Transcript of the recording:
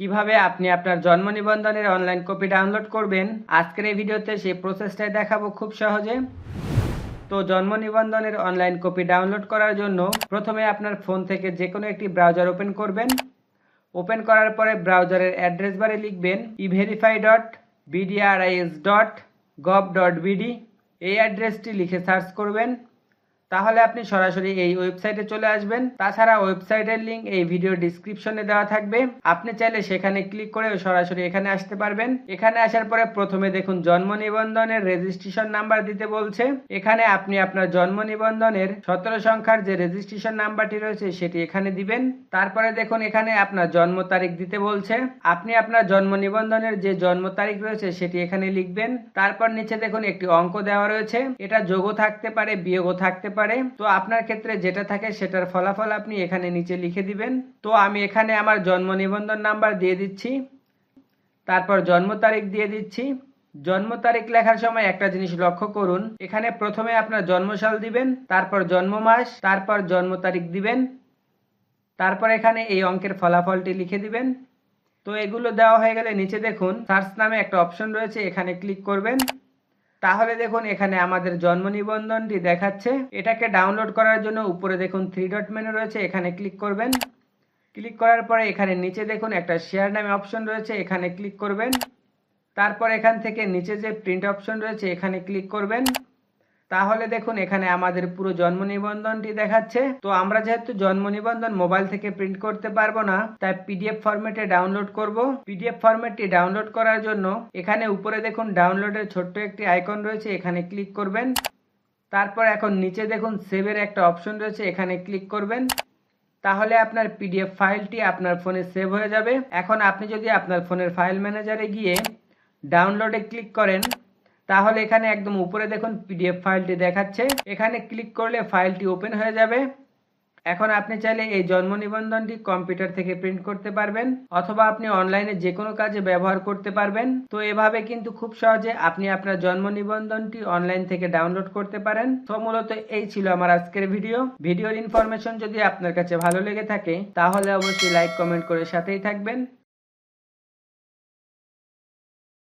কীভাবে আপনি আপনার জন্ম নিবন্ধনের অনলাইন কপি ডাউনলোড করবেন? আজকের এই ভিডিওতে সেই প্রসেসটাই দেখাবো খুব সহজে। তো জন্ম নিবন্ধনের অনলাইন কপি ডাউনলোড করার জন্য প্রথমে আপনার ফোন থেকে যে কোনো একটি ব্রাউজার ওপেন করবেন। ওপেন করার পরে ব্রাউজারের অ্যাড্রেস বারে লিখবেন everify dot BDRIS dot gov dot BD এই অ্যাড্রেসটি লিখে সার্চ করবেন। তাহলে আপনি সরাসরি এই ওয়েবসাইটে চলে আসবেন। তাছাড়া ওয়েবসাইটের লিংক এই ভিডিও ডিসক্রিপশনে দেওয়া থাকবে। আপনি চাইলে সেখানে ক্লিক করে সরাসরি এখানে আসতে পারবেন। এখানে আসার পরে প্রথমে দেখুন জন্ম নিবন্ধনের রেজিস্ট্রেশন নাম্বার দিতে বলছে। এখানে আপনি আপনার জন্ম নিবন্ধনের সতেরো সংখ্যার যে রেজিস্ট্রেশন নাম্বারটি রয়েছে সেটি এখানে দিবেন। তারপরে দেখুন এখানে আপনার জন্ম তারিখ দিতে বলছে। আপনি আপনার জন্ম নিবন্ধনের যে জন্ম তারিখ রয়েছে সেটি এখানে লিখবেন। তারপর নিচে দেখুন একটি অঙ্ক দেওয়া রয়েছে। এটা যোগও থাকতে পারে, বিয়োগও থাকতে পারে। তো আপনার ক্ষেত্রে যেটা থাকে সেটার ফলাফল আপনি এখানে নিচে লিখে দিবেন। তো আমি এখানে আমার জন্ম নিবন্ধন নাম্বার দিয়ে দিচ্ছি। তারপর জন্ম তারিখ দিয়ে দিচ্ছি। জন্ম তারিখ লেখার সময় একটা জিনিস লক্ষ্য করুন। এখানে প্রথমে আপনার জন্মসাল দিবেন, তারপর জন্ম মাস, তারপর জন্ম তারিখ দিবেন, তারপর এখানে এই অঙ্কের ফলাফলটি লিখে দিবেন। তো এগুলো দেওয়া হয়ে গেলে নিচে দেখুন, সার্চ নামে একটা অপশন রয়েছে, এখানে ক্লিক করবেন। তাহলে দেখুন এখানে আমাদের জন্ম নিবন্ধনটি দেখাচ্ছে। এটাকে ডাউনলোড করার জন্য উপরে দেখুন থ্রি ডট মেনু রয়েছে, এখানে ক্লিক করবেন। ক্লিক করার পরে এখানে নিচে দেখুন একটা শেয়ার নামে অপশন রয়েছে, এখানে ক্লিক করবেন। তারপর এখান থেকে নিচে যে প্রিন্ট অপশন রয়েছে, এখানে ক্লিক করবেন। তাহলে দেখুন, এখানে আমাদের পুরো জন্ম নিবন্ধনটি দেখাচ্ছে। তো আমরা যেহেতু জন্ম নিবন্ধন মোবাইল থেকে প্রিন্ট করতে পারব না, তাই পিডিএফ ফরম্যাটে ডাউনলোড করব। পিডিএফ ফরম্যাটটি ডাউনলোড করার জন্য এখানে উপরে দেখুন, ডাউনলোডের ছোট্ট একটি আইকন রয়েছে, এখানে ক্লিক করবেন। তারপর এখন নিচে দেখুন, সেভের একটা অপশন রয়েছে, এখানে ক্লিক করবেন। তাহলে আপনার পিডিএফ ফাইলটি আপনার ফোনে সেভ হয়ে যাবে। এখন আপনি যদি আপনার ফোনের ফাইল ম্যানেজারে গিয়ে ডাউনলোডে ক্লিক করেন তাহলে এখানে একদম উপরে দেখুন পিডিএফ ফাইলটি দেখাচ্ছে। এখানে ক্লিক করলে ফাইলটি ওপেন হয়ে যাবে। এখন আপনি চাইলে এই জন্ম নিবন্ধনটি কম্পিউটার থেকে প্রিন্ট করতে পারবেন অথবা আপনি অনলাইনে যে কোনো কাজে ব্যবহার করতে পারবেন। তো এভাবে কিন্তু খুব সহজে আপনি আপনার জন্ম নিবন্ধনটি অনলাইন থেকে ডাউনলোড করতে পারেন। তো মূলত এই ছিল আমার আজকের ভিডিও। ভিডিওর ইনফরমেশন যদি আপনার কাছে ভালো লেগে থাকে, তাহলে অবশ্যই লাইক কমেন্ট করে সাথেই থাকবেন।